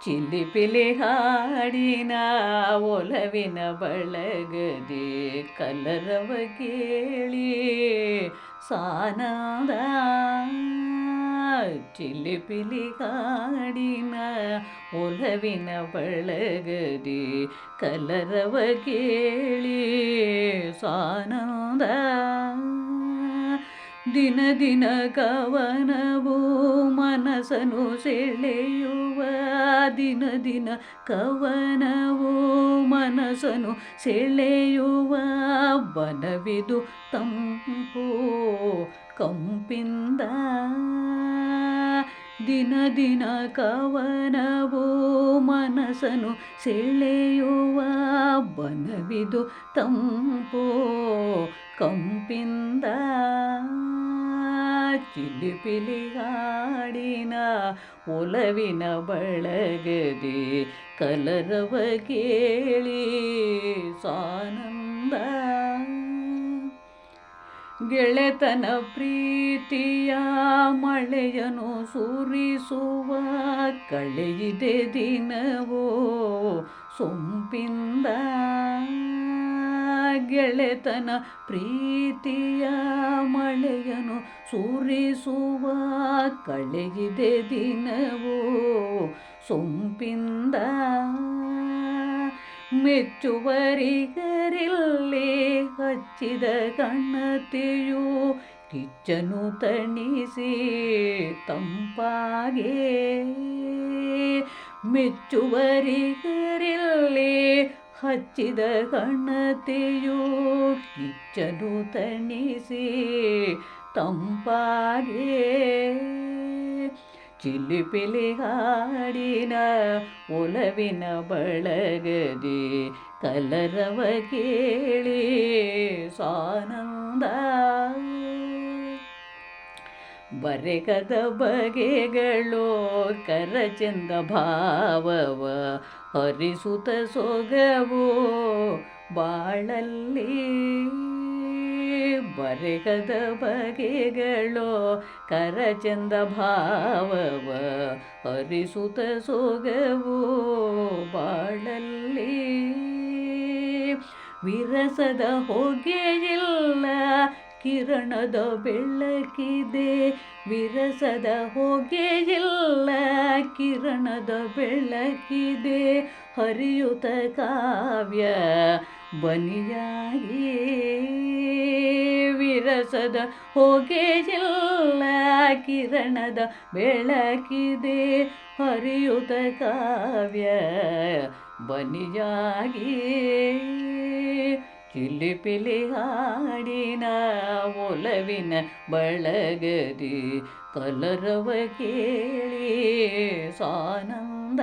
ಚಿಲಿಪಿಲಿ ಹಾಡಿನ ಒಲವಿನ ಬಳಗದೆ ಕಲರವ ಕೇಳಿ ಸಾನದ ಚಿಲಿಪಿಲಿ ಹಾಡಿನ ಒಲವಿನ ಬಳಗದೆ ಕಲರವ ಕೇಳಿ ಸಾನದ ದಿನ ದಿನ ಕವನವು ಮನಸನು ಸೆಳೆಯುವ. ದಿನ ದಿನ ಕವನವು ಮನಸನು ಸೆಳೆಯುವ. ಬನವಿದು ತಂಪು ಕಂಪಿಂದ. ದಿನ ದಿನ ಕವನವು ಮನಸನು ಸೆಳೆಯುವ. ಬನವಿದು ತಂಪು ಕಂಪಿಂದ. ಚಿಲಿಪಿಲಿ ಹಾಡಿನ ಒಲವಿನ ಬಳಗದಿ ಕಲರವ ಕೇಳಿ ಸಾನಂದ. ಗೆಳೆತನ ಪ್ರೀತಿಯ ಮಳೆಯನು ಸುರಿಸುವ ಕಳೆಯಿದೆ ದಿನವೋ ಸೊಂಪಿಂದ. ಗೆಳೆತನ ಪ್ರೀತಿಯ ಮಳೆಯನು ಸುರಿಸುವ ಕಳೆಗಿದೆ ದಿನವೋ. ಸೊಂಪಿಂದ ಮೆಚ್ಚುವರಿಗರಿಲ್ಲಿ ಹಚ್ಚಿದ ಕಣ್ಣತೆಯು ಕಿಚ್ಚನು ತಣಿಸಿ ತಂಪಾಗೆ. ಮೆಚ್ಚುವರಿಗರಿಲ್ಲಿ ಹಚ್ಚಿದ ಕಣ್ಣತೆಯು ಕಿಚ್ಚನು ತಣಿಸಿ ತಂಪಾಗೆ ಚಿಲಿಪಿಲಿ ಹಾಡಿನ ಒಲವಿನ ಬಳಗದೆ ಕಲರವ ಕೇಳಿ ಸಾನಂದ ಬರೆಗದ ಬಗೆಗಳು ಕರಚಂದ ಭಾವವ, ಹರಿಸುತ ಸೊಗವು ಬಾಳಲ್ಲಿ. ಬರೆಗದ ಬಗೆಗಳು ಕರಚಂದ ಭಾವವ, ಹರಿಸುತ ಸೊಗವು ಬಾಳಲ್ಲಿ. ವಿರಸದ ಹೊಗೆಯಿಲ್ಲ ಕಿರಣದ ಬೆಳಕಿದೆ ವಿರಸದ ಹೊಗೆಯಿಲ್ಲ ಕಿರಣದ ಬೆಳಕಿದೆ ಹರಿಯುತ ಕಾವ್ಯ ಬನಿಯಾಗಿ ವಿರಸದ ಹೊಗೆಯಿಲ್ಲ ಕಿರಣದ ಬೆಳಕಿದೆ ಹರಿಯುತ ಕಾವ್ಯ ಬನಿಯಾಗಿ ಚಿಲಿಪಿಲಿ ಹಾಡಿನ ಒಲವಿನ ಬಳಗದಿ ಕಲರವ ಕೇಳಿ ಸಾನಂದ.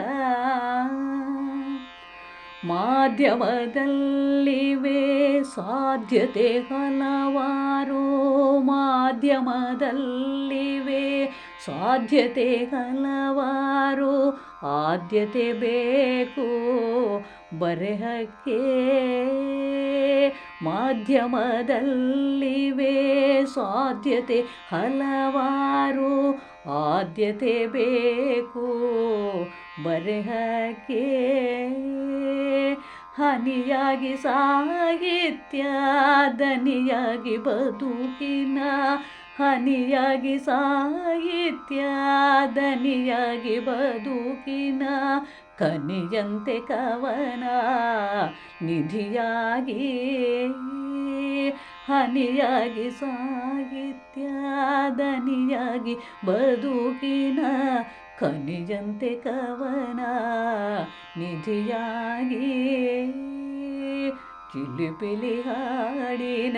ಮಾಧ್ಯಮದಲ್ಲಿವೆ ಸಾಧ್ಯತೆ ಹಲವಾರು. ಮಾಧ್ಯಮದಲ್ಲಿವೆ ಸಾಧ್ಯತೆ ಹಲವಾರು. ಆದ್ಯತೆ ಬೇಕು ಬರೆಹಕ್ಕೆ. ಮಾಧ್ಯಮದಲ್ಲಿವೆ ಸಾಧ್ಯತೆ ಹಲವಾರು ಆದ್ಯತೆ ಬೇಕು. ಬರೆಹಕ್ಕೆ ಹನಿಯಾಗಿ ಸಾಹಿತ್ಯ ದನಿಯಾಗಿ ಬದುಕಿನ ಹನಿಯಾಗಿ ಸಾಹಿತ್ಯ ದನಿಯಾಗಿ ಬದುಕಿನ ಕನಿಯಂತೆ ಕವನ ನಿಧಿಯಾಗಿ ಹನಿಯಾಗಿ ಸಾಹಿತ್ಯ ದನಿಯಾಗಿ ಬದುಕಿನ ಕನಿಯಂತೆ ಕವನ ನಿಧಿಯಾಗಿ ಚಿಲಿಪಿಲಿ ಹಾಡಿನ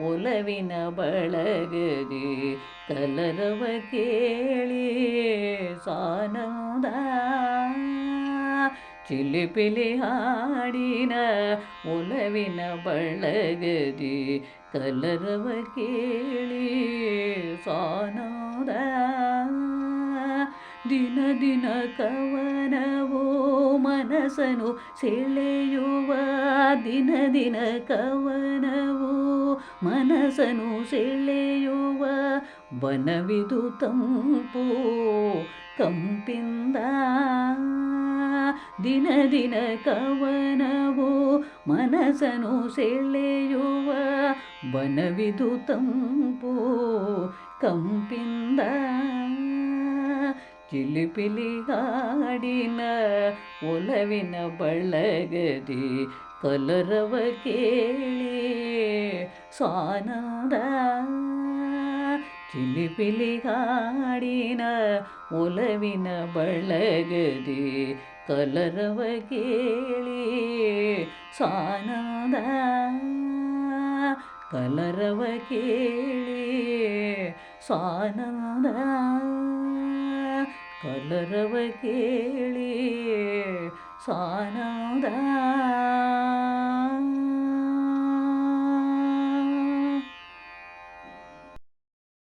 ಒಲವಿನ ಬಳಗದಿ ಕಲರವ ಕೇಳಿ ಸಾನಂದ ಚಿಲಿಪಿಲಿ ಹಾಡಿನ ಒಲವಿನ ಬಳಗದಿ ಕಲರವ ಕೇಳಿ ಸಾನೋದ. ದಿನ ದಿನ ಕವನವೋ ಮನಸನು ಸೆಳೆಯುವ. ದಿನ ದಿನ ಕವನವೋ ಮನಸನು ಸೆಳೆಯುವ. ಬನವಿದು ತಂಪು ಕಂಪಿಂದ ದಿನ ದಿನ ಕವನವು ಮನಸ್ಸನು ಸೆಳೆಯುವ ಬನವಿದು ತಂಪು ಕಂಪಿಂದ ಚಿಲಿಪಿಲಿಗಾಡಿನ ಒಲವಿನ ಬಳಗದಿ ಕಲರವ ಕೇಳಿ ಸಾನಂದ ಚಿಲಿಪಿಲಿಗಾಡಿನ ಒಲವಿನ ಬಳಗದಿ ಕಲರವ ಕೇಳಿ ಸ್ವಾನಂದ ಕಲರವ ಕೇಳಿ ಸ್ವಾನಂದ ಕಲರವ ಕೇಳಿ ಸಾನದ.